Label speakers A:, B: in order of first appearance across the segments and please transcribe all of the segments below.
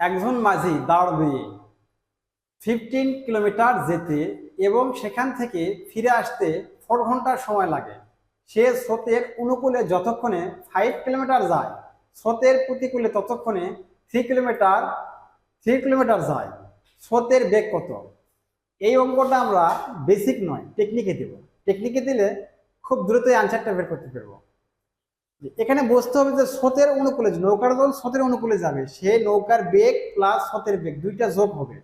A: একজন মাঝি দাঁড় দিয়ে ফিফটিন কিলোমিটার যেতে এবং সেখান থেকে ফিরে আসতে ফোর ঘণ্টার সময় লাগে। সে স্রোতের অনুকূলে যতক্ষণে ফাইভ কিলোমিটার যায়, স্রোতের প্রতিকূলে ততক্ষণে থ্রি কিলোমিটার থ্রি কিলোমিটার যায়। স্রোতের বেগ কত? এই অঙ্কটা আমরা বেসিক নয় টেকনিকে দেব। টেকনিকে দিলে খুব দ্রুতই আনসারটা বের করতে পারব। এখানে বুঝতে হবে যে স্রোতের অনুকূলে, নৌকার যখন স্রোতের অনুকূলে যাবে। সে নৌকার বেগ প্লাস স্রোতের বেগ, দুইটা যোগ হবে।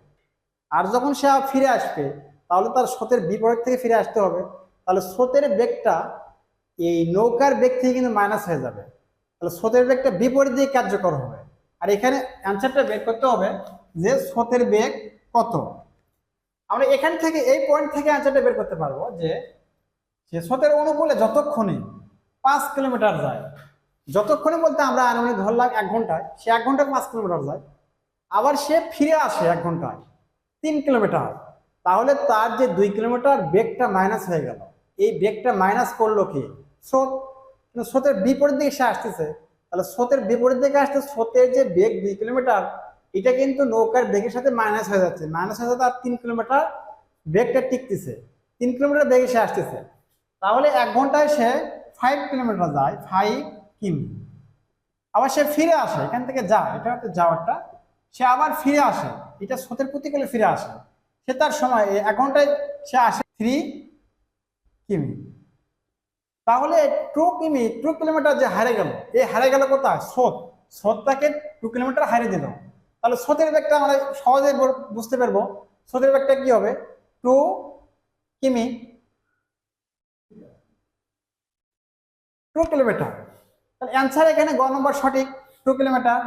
A: আর যখন সে ফিরে আসবে, তাহলে তার স্রোতের বিপরীত থেকে ফিরে আসতে হবে। তাহলে স্রোতের বেগটা এই নৌকার বেগ থেকে কিন্তু মাইনাস হয়ে যাবে। তাহলে স্রোতের বেগটা বিপরীত দিয়ে কার্যকর হবে। আর এখানে অ্যান্সারটা বের করতে হবে যে স্রোতের বেগ কত। আমরা এখান থেকে, এই পয়েন্ট থেকে অ্যান্সারটা বের করতে পারব যে সে স্রোতের অনুকূলে যতক্ষণে পাঁচ কিলোমিটার যায়। যতক্ষণে বলতে আমরা আনুমানিক ধরলাম এক ঘন্টায়, সে এক ঘন্টায় পাঁচ কিলোমিটার যায়। আবার সে ফিরে আসে এক ঘন্টায়, তিন কিলোমিটার। তাহলে তার যে দুই কিলোমিটার বেগটা মাইনাস হয়ে গেল। এই বেগটা মাইনাস করল কি? স্রোত। স্রোতের বিপরীত দিকে সে আসতেছে। তাহলে স্রোতের বিপরীত দিকে আসতে স্রোতের যে বেগ দুই কিলোমিটার, এটা কিন্তু নৌকার বেগের সাথে মাইনাস হয়ে যাচ্ছে। মাইনাস হয়ে যাচ্ছে আর তিন কিলোমিটার বেগটা টিকতেছে। তিন কিলোমিটার বেগে সে আসতেছে। তাহলে এক ঘন্টায় সে ফাইভ কিলোমিটার যায়, ফাইভ কিমি। আবার সে ফিরে আসে, এখান থেকে যায়, এটা হচ্ছে যাওয়ারটা। সে আবার ফিরে আসে, এটা স্রোতের প্রতিকূলে ফিরে আসে। সে তার সময় এক ঘন্টায় সে আসে থ্রি কিমি। তাহলে টু কিমি টু কিলোমিটার যে হারে গেল এই হারে গেল কোথায়? স্রোত। স্রোতটাকে টু কিলোমিটার হারিয়ে দিল। তাহলে স্রোতের বেগটা আমরা সহজে বুঝতে পারব। স্রোতের বেগটা কি হবে? টু কিমি টু কিলোমিটার। তাহলে অ্যান্সার এখানে গ নম্বর সঠিক টু কিলোমিটার।